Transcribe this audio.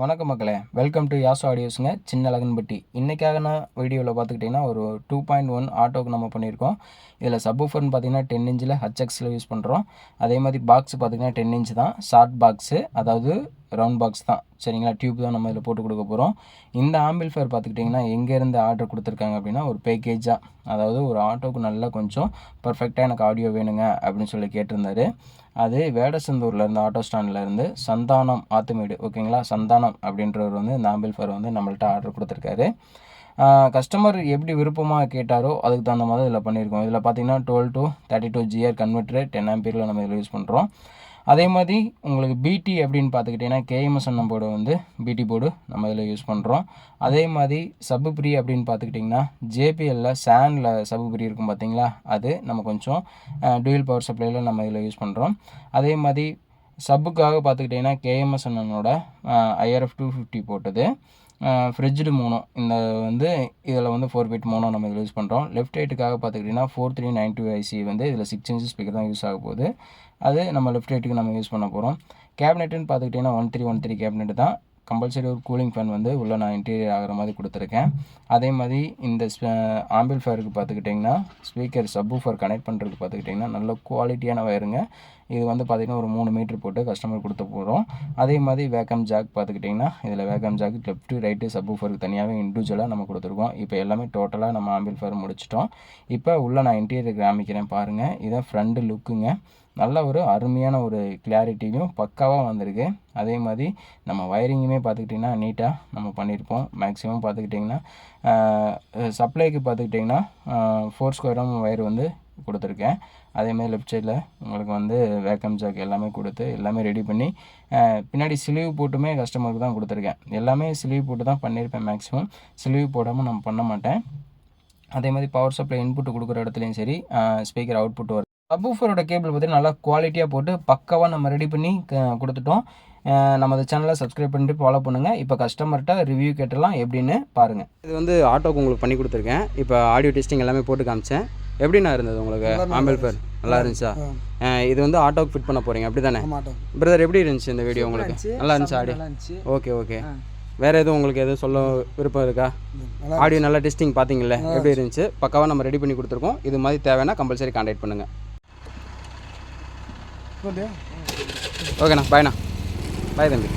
வணக்கம் மக்களே. Welcome to யாசோ ஆடியோஸுங்க சின்ன லகன்பட்டி. இன்றைக்காக நான் வீடியோவில் பார்த்துக்கிட்டிங்கன்னா ஒரு டூ பாயிண்ட் ஒன் ஆட்டோக்கு நம்ம பண்ணியிருக்கோம். இதில் சப்வூஃபர்னு பார்த்தீங்கன்னா டென் இன்ச்சில் ஹச்எக்ஸில் யூஸ் பண்ணுறோம் அதே மாதிரி பாக்ஸ் பார்த்தீங்கன்னா டென் இன்ச் தான். ஷார்ட் பாக்ஸு அதாவது ரவுண்ட் பாக்ஸ் தான். சரிங்களா? டியூப் தான் நம்ம இதில் போட்டு கொடுக்க போகிறோம் இந்த ஆம்பிள்ஃபயர் பார்த்துக்கிட்டிங்கன்னா எங்கேருந்து ஆர்டர் கொடுத்துருக்காங்க அப்படின்னா ஒரு பேக்கேஜாக அதாவது ஒரு ஆட்டோக்கு நல்லா கொஞ்சம் பர்ஃபெக்டாக எனக்கு ஆடியோ வேணுங்க அப்படின்னு சொல்லி கேட்டிருந்தாரு. அது வேடசந்தூர்லேருந்து ஆட்டோ ஸ்டாண்ட்லேருந்து சந்தானம் ஆத்துமேடு ஓகேங்களா சந்தானம் அப்படின்றவர் வந்து இந்த ஆம்பிள்ஃபயர் வந்து நம்மள்ட்ட ஆர்டர் கொடுத்துருக்காரு. கஸ்டமர் எப்படி விருப்பமாக கேட்டாரோ அதுக்கு தகுந்த மாதிரி இதில் பண்ணியிருக்கோம். இதில் பார்த்தீங்கன்னா twelve to thirty two GR converter ten ஆம்பியரில் நம்ம இதில் யூஸ் பண்ணுறோம் அதே மாதிரி உங்களுக்கு பிடி அப்படின்னு பார்த்துக்கிட்டிங்கன்னா கேஎம்எஸ்என் போர்டு வந்து பிடி போர்டு நம்ம இதில் யூஸ் பண்ணுறோம் அதே மாதிரி சப்பு சப்புப்ரி அப்படின்னு பார்த்துக்கிட்டிங்கன்னா ஜேபிஎல்லில் சேனில் சப்பு சப்புப்ரி இருக்கும் பார்த்தீங்களா? அது நம்ம கொஞ்சம் டூயல் பவர் சப்ளையில் நம்ம இதில் யூஸ் பண்ணுறோம் அதே மாதிரி சப்புக்காக பார்த்துக்கிட்டிங்கன்னா கேஎம்எஸ்என்னோட ஐஆர்எஃப் டூ ஃபிஃப்டி போட்டது. ஃப்ரிட்ஜ்டு மோனோ இந்த வந்து இதில் வந்து ஃபோர் பிட் மோனோ நம்ம இதில் யூஸ் பண்ணுறோம் லெஃப்ட் ரைட்டுக்காக பார்த்துக்கிட்டிங்கன்னா four three nine two IC வந்து இதில் சிக்ஸ் இன்ச்சு ஸ்பீக்கர் தான் யூஸ் ஆக போகுது. அது நம்ம லெஃப்ட் ரைட்டுக்கு நம்ம யூஸ் பண்ண போகிறோம் கேபினெட்டுன்னு பார்த்துக்கிட்டிங்கன்னா one three one three cabinet தான். கம்பல்சரி ஒரு கூலிங் ஃபேன் வந்து உள்ளே நான் இன்டீரியர் ஆகிற மாதிரி கொடுத்துருக்கேன். அதே மாதிரி இந்த ஆம்பிள் ஃபயருக்கு பார்த்துக்கிட்டிங்கன்னா ஸ்பீக்கர் சப்வூஃபர் கனெக்ட் பண்ணுறதுக்கு பார்த்துக்கிட்டிங்கன்னா நல்ல குவாலிட்டியான வயருங்க இது வந்து பார்த்திங்கன்னா ஒரு மூணு மீட்ரு போட்டு கஸ்டமர் கொடுத்து போகிறோம் அதே மாதிரி வேக்கம் ஜாக் பார்த்துக்கிட்டிங்கன்னா இதில் வேக்கம் ஜாக் லெஃப்ட்டு ரைட்டு சப்வூஃபருக்கு தனியாகவே இண்டிவிஜுவலாக நம்ம கொடுத்துருக்கோம். இப்போ எல்லாமே டோட்டலாக நம்ம ஆம்பிள்ஃபயர் முடிச்சிட்டோம். இப்போ உள்ளே நான் இன்டீரியர் காமிக்கிறேன் பாருங்கள் இதான் ஃப்ரண்ட்டு லுக்குங்க நல்ல ஒரு அருமையான ஒரு கிளாரிட்டியும் பக்காவாக வந்திருக்கு. அதே மாதிரி நம்ம வயரிங்குமே பார்த்துக்கிட்டிங்கன்னா நீட்டாக நம்ம பண்ணியிருப்போம் மேக்ஸிமம் பார்த்துக்கிட்டிங்கன்னா சப்ளைக்கு பார்த்துக்கிட்டிங்கன்னா ஃபோர் ஸ்கொயரும் ஒயர் வந்து கொடுத்துருக்கேன். அதேமாதிரி லெஃப்ட் சைடில் உங்களுக்கு வந்து வேக்கம் ஜாக் எல்லாமே கொடுத்து எல்லாமே ரெடி பண்ணி பின்னாடி ஸ்லீவ் போட்டுமே கஸ்டமருக்கு தான் கொடுத்துருக்கேன். எல்லாமே ஸ்லீவ் போட்டு தான் பண்ணியிருப்பேன் மேக்ஸிமம் ஸ்லீவ் போடாமல் நம்ம பண்ண மாட்டேன். அதே மாதிரி பவர் சப்ளை இன்புட் கொடுக்குற இடத்துலையும் சரி ஸ்பீக்கர் அவுட்புட் வரும் சப்வூஃபரோட கேபிள் பார்த்தீங்கன்னா நல்லா குவாலிட்டியாக போட்டு பக்காவாக நம்ம ரெடி பண்ணி கொடுத்துட்டோம். நமது சேனலை சப்ஸ்கிரைப் பண்ணிட்டு ஃபாலோ பண்ணுங்கள் இப்போ கஸ்டமர்கிட்ட ரிவ்யூ கேட்டலாம் எப்படின்னு பாருங்கள் இது வந்து ஆட்டோக்கு உங்களுக்கு பண்ணி கொடுத்துருக்கேன். இப்போ ஆடியோ டெஸ்டிங் எல்லாமே போட்டு காமிச்சேன். எப்படிண்ணா இருந்தது உங்களுக்கு? ஆம்பிள் பேர்? நல்லா இருந்துச்சா? இது வந்து ஆட்டோக்கு ஃபிட் பண்ண போகிறீங்க அப்படி தானே பிரதர் எப்படி இருந்துச்சு இந்த வீடியோ உங்களுக்கு? நல்லா இருந்துச்சு ஆடியோ ஓகே ஓகே வேறு எதுவும் உங்களுக்கு எதுவும் சொல்ல விருப்பம் இருக்கா? ஆடியோ நல்லா டெஸ்டிங் பார்த்தீங்களே எப்படி இருந்துச்சு. பக்காவாக நம்ம ரெடி பண்ணி கொடுத்துருக்கோம். இது மாதிரி தேவைன்னா கம்பல்சரி கான்டாக்ட் பண்ணுங்கள் ஓகேண்ணா பாய்ண்ணா பாய் தம்பி.